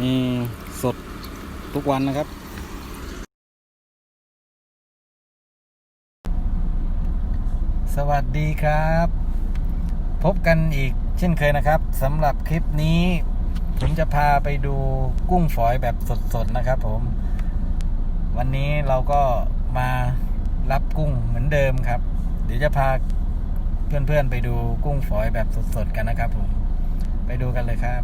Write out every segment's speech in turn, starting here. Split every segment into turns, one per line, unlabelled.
มีสดทุกวันนะครับ สวัสดีครับ พบกันอีกเช่นเคยนะครับสำหรับคลิปนี้ ผมจะพาไปดูกุ้งฝอยแบบสดๆนะครับผม วันนี้เราก็มารับกุ้งเหมือนเดิมครับ เดี๋ยวจะพาเพื่อนๆไปดูกุ้งฝอยแบบสดๆกันนะครับผม ไปดูกันเลยครับ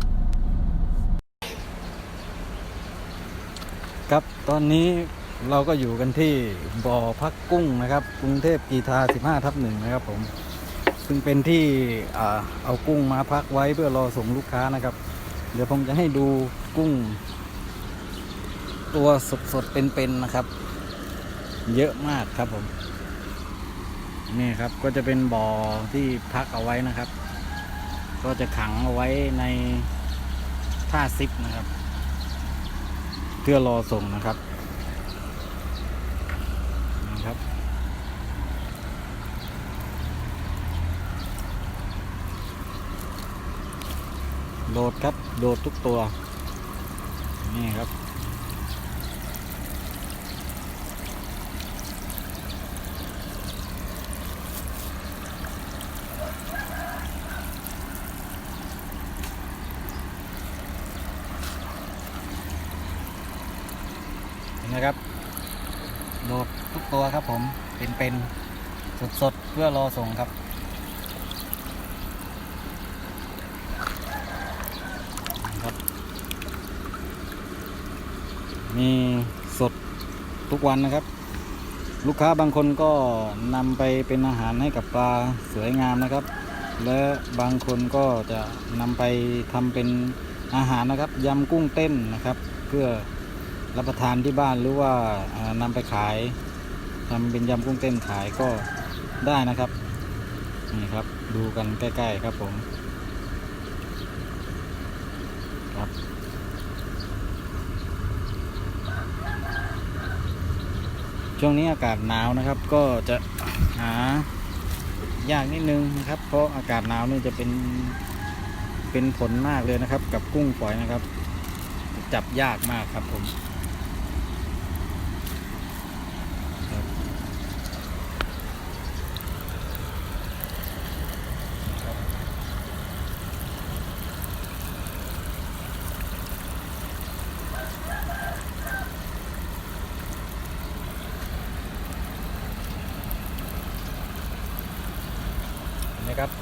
ครับ ตอนนี้เราก็อยู่กันที่บ่อพักกุ้งนะครับ กรุงเทพกีทา 15 ทับหนึ่งนะครับผม ซึ่งเป็นที่เอากุ้งมาพักไว้เพื่อรอส่งลูกค้านะครับ เดี๋ยวผมจะให้ดูกุ้ง ตัวสดๆเป็นๆนะครับ เยอะมากครับผม นี่ครับก็จะเป็นบ่อที่พักเอาไว้นะครับ ก็จะขังเอาไว้ในท่าซิปนะครับ เพื่อรอส่งนะครับนะครับ โดดครับ โดดทุกตัว นี่ครับ นไหมครับโดดทุกตัวครับผมเป็นเป็นสดสดๆ เพื่อรอส่งครับครับ มีสดทุกวันนะครับ ลูกค้าบางคนก็นำไปเป็นอาหารให้กับปลาสวยงามนะครับ และบางคนก็จะนำไปทำเป็นอาหารนะครับยำกุ้งเต้นนะครับ เพื่อ รับประทานที่บ้านหรือว่าอ่านำไปขายทำเป็นยำกุ้งเต้นขายก็ได้นะครับนี่ครับดูกันใกล้ ๆ ครับผมครับช่วงนี้อากาศหนาวนะครับ ก็จะหายากนิดนึงนะครับ เพราะอากาศหนาวนี่จะเป็นเป็นผลมากเลยนะครับ กับกุ้งฝอยนะครับ จับยากมากครับผม นะครับ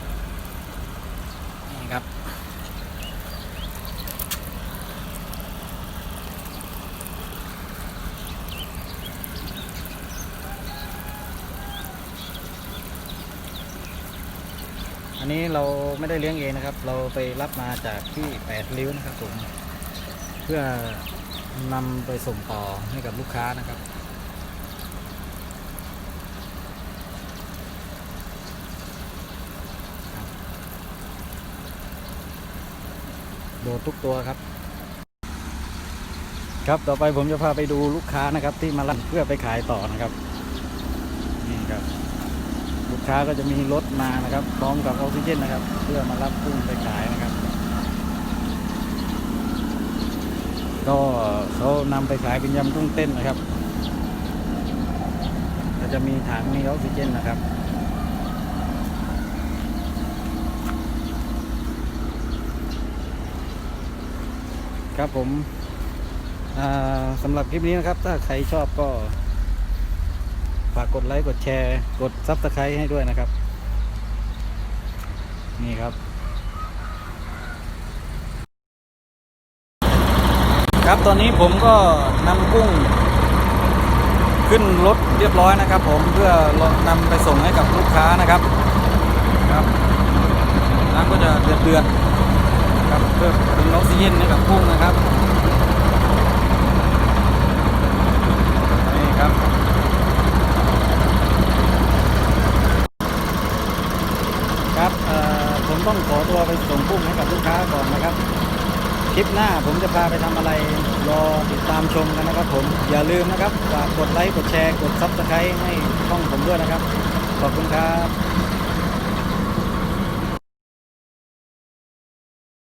นี่ครับ อันนี้เราไม่ได้เลี้ยงเองนะครับ เราไปรับมาจากที่แปดริ้วนะครับผม เพื่อนำไปส่งต่อให้กับลูกค้านะครับ โดดทุกตัวครับ ครับต่อไปผมจะพาไปดูลูกค้านะครับ ที่มารับเพื่อไปขายต่อนะครับนี่ครับ ลูกค้าก็จะมีรถมานะครับพร้อมกับออกซิเจนนะครับ เพื่อมารับกุ้งไปขายนะครับ ก็เขานำไปขายเป็นยำกุ้งเต้นนะครับก็จะมีถังมีออกซิเจนนะครับ ครับผมสำหรับคลิปนี้นะครับ ถ้าใครชอบก็ ฝากกดไลค์กดแชร์ กดซับสไครต์ให้ด้วยนะครับ นี่ครับ ครับตอนนี้ผมก็นำกุ้ง ขึ้นรถเรียบร้อยนะครับ ผมเพื่อนำไปส่งให้กับลูกค้านะครับ ครับน้ำก็จะเดือดเดือด ครับเพื่อเป็นออกซิเจนให้กับกุ้งนะครับนี่ครับครับเอ่อผมต้องขอตัวไปส่งกุ้งให้กับลูกค้าก่อนนะครับ คลิปหน้าผมจะพาไปทำอะไรรอติดตามชมกันนะครับ ผมอย่าลืมนะครับฝากกดไลค์กดแชร์กดซับสไครต์ให้ช่องผมด้วยนะครับขอบคุณครับ